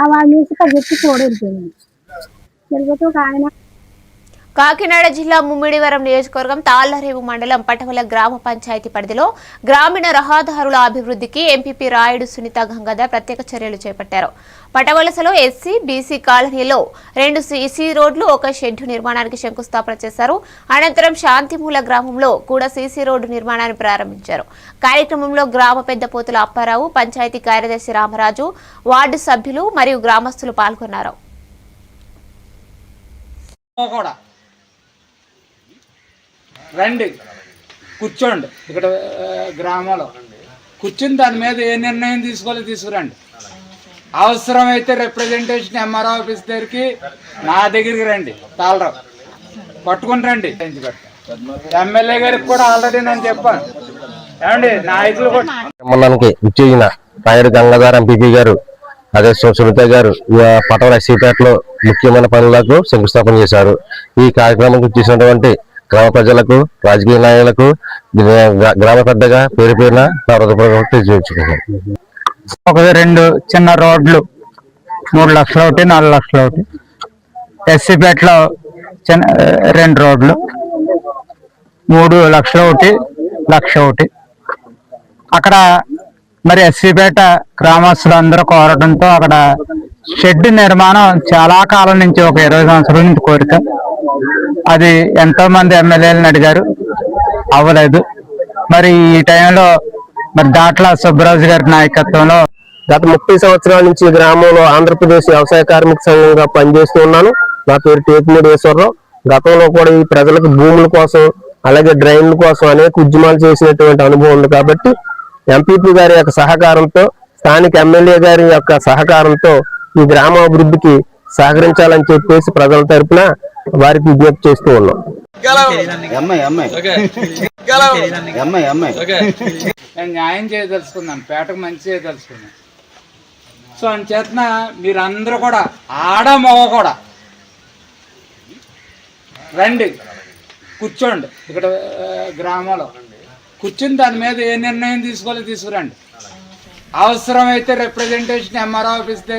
ആ വാങ്ങിയ സ്പഗറ്റി കൂടെ ഇരിക്കുന്നു ചിലപ്പോൾ കാണാൻ కాకినాడ జిల్లా ముమ్మిడివరం నియోజకవర్గం తాళ్ళరేవు మండలం పటవల గ్రామ పంచాయతీ పరిధిలో గ్రామీణ రహదారుల అభివృద్ధికి ఎంపీపీ రాయుడు సునీత గంగాధర్ ప్రత్యేక చర్యలు చేపట్టారు. పటవలసలో ఎస్సీ బీసీ కాలనీలో రెండు సీసీ రోడ్లు ఒక షెడ్డు నిర్మాణానికి శంకుస్థాపన చేశారు. అనంతరం శాంతిమూల గ్రామంలో కూడా సీసీ రోడ్డు నిర్మాణాన్ని ప్రారంభించారు. కార్యక్రమంలో గ్రామ పెద్ద పోతుల అప్పారావు పంచాయతీ కార్యదర్శి రామరాజు వార్డు సభ్యులు మరియు గ్రామస్తులు పాల్గొన్నారు. కూడా రండి. కూర్చోండి. ఇక్కడ గ్రామంలో. కూర్చుని దాని మీద ఏ నిర్ణయం తీసుకోవాలో తీసుకురండి. అవసరమైతే రిప్రజెంటేషన్ ఎంఆర్ ఆఫీస్ దగ్గరికి నా దగ్గరికి రండి. తాళరావు. పట్టుకుని రండి. ఎమ్మెల్యే గారికి కూడా ఆల్రెడీ నేను చెప్పాను. ఏమండి నాయకులు కూడా సంబంధానికి ఇచ్చేసిన రాయుడు గంగాధర్ ఎంపీపీ గారు అదే సు- సునీత గారు పటవల ఎస్సీపేటలో ముఖ్యమైన పనులకు శంకుస్థాపన చేశారు. ఈ కార్యక్రమం చేసినటువంటి గ్రామ ప్రజలకు రాజకీయ నాయకులకు గ్రామ పెద్దగా పేరు పేరున నా హృదయపూర్వక ఒక రెండు చిన్న రోడ్లు మూడు లక్షలు ఒకటి నాలుగు లక్షలు ఒకటి ఎస్సీపేటలో చిన్న రెండు రోడ్లు మూడు లక్షలు ఒకటి లక్ష ఒకటి అక్కడ మరి ఎస్సీపేట గ్రామస్తులు అందరూ కోరడంతో అక్కడ షెడ్ నిర్మాణం చాలా కాలం నుంచి ఒక ఇరవై సంవత్సరాల నుంచి కోరిక. అది ఎంతో మంది ఎమ్మెల్యేలను అడిగారు. అవ్వలేదు. మరి ఈ టైంలో మరి దాట్ల సుబ్బరాజు గారి నాయకత్వంలో గత ముప్పై సంవత్సరాల నుంచి గ్రామంలో ఆంధ్రప్రదేశ్ వ్యవసాయ కార్మిక సంఘంగా పనిచేస్తూ ఉన్నాను. నా పేరు టేకుమూడి ఈశ్వరరావు గతంలో కూడా ఈ ప్రజలకు భూముల కోసం అలాగే డ్రైన్ల కోసం అనేక ఉద్యమాలు చేసినటువంటి అనుభవం ఉంది కాబట్టి ఎంపీపీ గారి యొక్క సహకారంతో స్థానిక ఎమ్మెల్యే గారి యొక్క సహకారంతో ఈ గ్రామ అభివృద్ధికి సహకరించాలని చెప్పేసి ప్రజల తరపున వారికి విజ్ఞప్తి చేస్తూ ఉన్నాం. న్యాయం చేయదలుచుకున్నాను పేటకు మంచి చేయదలుచుకున్నాను. సో అంచేతన మీరందరూ కూడా ఆడ మగ కూడా రండి కూర్చోండి. ఇక్కడ గ్రామంలో. కూర్చుని దాని మీద ఏ నిర్ణయం తీసుకోవాలి తీసుకురండి. అవసరమైతే రిప్రజెంటేషన్ ఎంఆర్ఓ ఆఫీస్ దగ్గర